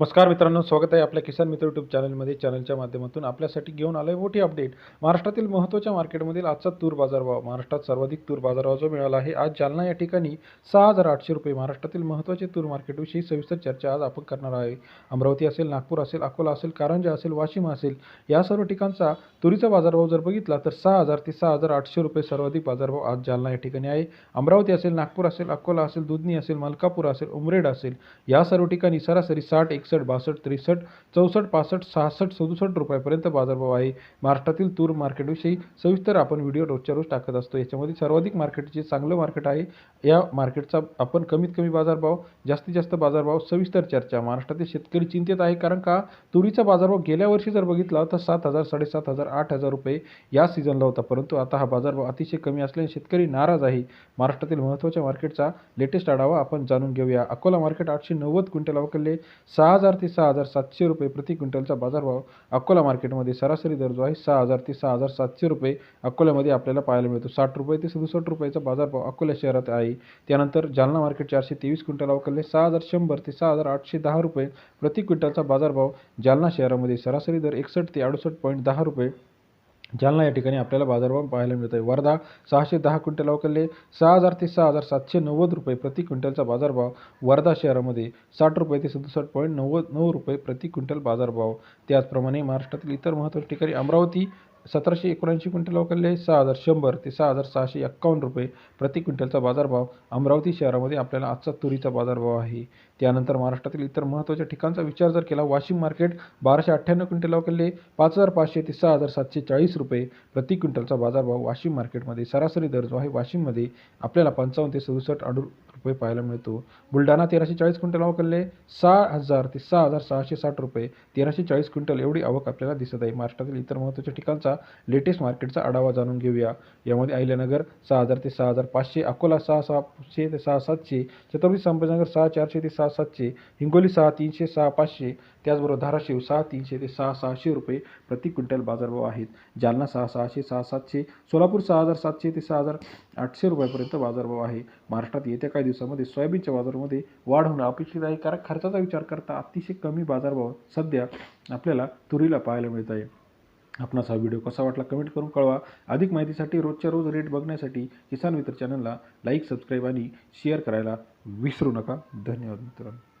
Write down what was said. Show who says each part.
Speaker 1: नमस्कार मित्रांनो स्वागत आहे आपल्या किसान मित्र यूट्यूब चॅनलमध्ये चॅनलच्या माध्यमातून आपल्यासाठी घेऊन आलं आहे मोठी अपडेट महाराष्ट्रातील महत्त्वाच्या मार्केटमधील आजचा तूर बाजारभाव महाराष्ट्रात सर्वाधिक तूर बाजारभाव जो मिळाला आहे आज जालना या ठिकाणी सहा हजार आठशे रुपये. महाराष्ट्रातील महत्त्वाचे तूर मार्केटविषयी सविस्तर चर्चा आज आपण करणार आहे. अमरावती असेल नागपूर असेल अकोला असेल कारंजा असेल वाशिम असेल या सर्व ठिकाणचा तुरीचा बाजारभाव जर बघितला तर सहा हजार ते सहा हजार आठशे रुपये सर्वाधिक बाजारभाव आज जालना या ठिकाणी आहे. अमरावती असेल नागपूर असेल अकोला असेल दुधनी असेल मलकापूर असेल उमरेड असेल या सर्व ठिकाणी सरासरी साठ एकसष्ट बासष्ट त्रेसष्ट चौसष्ट पासष्ट सहासष्ट सदुसष्ट रुपयापर्यंत बाजारभाव आहे. महाराष्ट्रातील तूर मार्केटविषयी सविस्तर आपण व्हिडिओ रोजच्या रोज टाकत असतो. याच्यामध्ये सर्वाधिक मार्केटचे चांगलं मार्केट आहे या मार्केटचा आपण कमीत कमी बाजारभाव जास्तीत जास्त बाजारभाव सविस्तर चर्चा. महाराष्ट्रातील शेतकरी चिंतेत आहे कारण का तुरीचा बाजारभाव गेल्या वर्षी जर बघितला तर सात हजार साडेसात हजार आठ हजार रुपये या सीझनला होता. परंतु आता हा बाजारभाव अतिशय कमी असल्याने शेतकरी नाराज आहे. महाराष्ट्रातील महत्त्वाच्या मार्केटचा लेटेस्ट आढावा आपण जाणून घेऊया. अकोला मार्केट आठशे नव्वद क्विंटल अवकलले. सहा हजार ते सहा हजार सातशे रुपये प्रति क्विंटलचा बाजारभाव अकोला मार्केटमध्ये सरासरी दर जो आहे. सहा हजार ते सहा हजार सातशे रुपये अकोल्यामध्ये आपल्याला पाहायला मिळतो. साठ रुपये ते सदुसष्ट रुपयाचा बाजारभाव अकोला शहरात आहे. त्यानंतर जालना मार्केट चारशे तेवीस क्विंटल अवकलले सहा हजार शंभर ते सहा हजार आठशे दहा रुपये प्रति क्विंटलचा बाजारभाव जालना शहरामध्ये सरासरी दर एकसष्ट ते अडुसष्ट पॉईंट दहा रुपये जालना या ठिकाणी आपल्याला बाजारभाव पाहायला मिळत आहे वर्धा सहाशे दहा क्विंटल अवकलले सहा हजार ते सहा हजार सातशे नव्वद रुपये प्रति क्विंटलचा बाजारभाव. वर्धा शहरामध्ये साठ रुपये ते सदुसष्ट पॉईंट नव्वद नऊ रुपये प्रति क्विंटल बाजारभाव. त्याचप्रमाणे महाराष्ट्रातील इतर महत्त्वाच्या ठिकाणी अमरावती सतराशे एकोणऐंशी क्विंटल अवकलले सहा हजार शंभर ते सहा हजार सहाशे एक्कावन्न रुपये प्रति क्विंटलचा बाजारभाव अमरावती शहरामध्ये आपल्याला आजचा तुरीचा बाजारभाव आहे. त्यानंतर महाराष्ट्रातील इतर महत्त्वाच्या ठिकाणचा विचार जर केला वाशिम मार्केट बाराशे अठ्ठ्याण्णव क्विंटल अवकलले पाच हजार पाचशे ते सहा हजार सातशे चाळीस रुपये प्रति क्विंटलचा बाजारभाव वाशिम मार्केटमध्ये सरासरी दर जो आहे वाशिममध्ये आपल्याला पंचावन्न ते सदुसष्ट अडू रुपये पाहायला मिळतो. बुलढाणा तेराशे चाळीस क्विंटल अवकलले सहा हजार ते सहा हजार सहाशे साठ रुपये. तेराशे चाळीस क्विंटल एवढी आवक आपल्याला दिसत आहे. महाराष्ट्रातील इतर महत्त्वाच्या ठिकाणचा लेटेस्ट मार्केटचा आढावा जाणून घेऊया. यामध्ये अहिल्यानगर सहा हजार ते सहा हजार पाचशे अकोला सहा सहाशे ते सहा सातशे छत्रपती संभाजीनगर सहा चारशे ते सहा सातशे हिंगोली सहा तीनशे सहा पाचशे त्याचबरोबर धाराशिव सहा तीनशे ते सहा सहाशे रुपये प्रति क्विंटल बाजारभाव आहेत. जालना सहा सहाशे सहा सातशे सोलापूर सहा हजार सातशे ते सहा हजार आठशे रुपयापर्यंत बाजारभाव आहे. महाराष्ट्रात येत्या काही दिवसामध्ये सोयाबीनच्या बाजारामध्ये वाढ होणं अपेक्षित आहे कारण खर्चाचा विचार करता अतिशय कमी बाजारभाव सध्या आपल्याला तुरीला पाहायला मिळत आहे. आपणास हा व्हिडिओ कसा वाटला कमेंट करून कळवा. अधिक माहितीसाठी रोजच्या रोज रेट बघण्यासाठी किसान मित्र चॅनलला लाईक सबस्क्राईब आणि शेअर करायला विसरू नका. धन्यवाद मित्रांनो.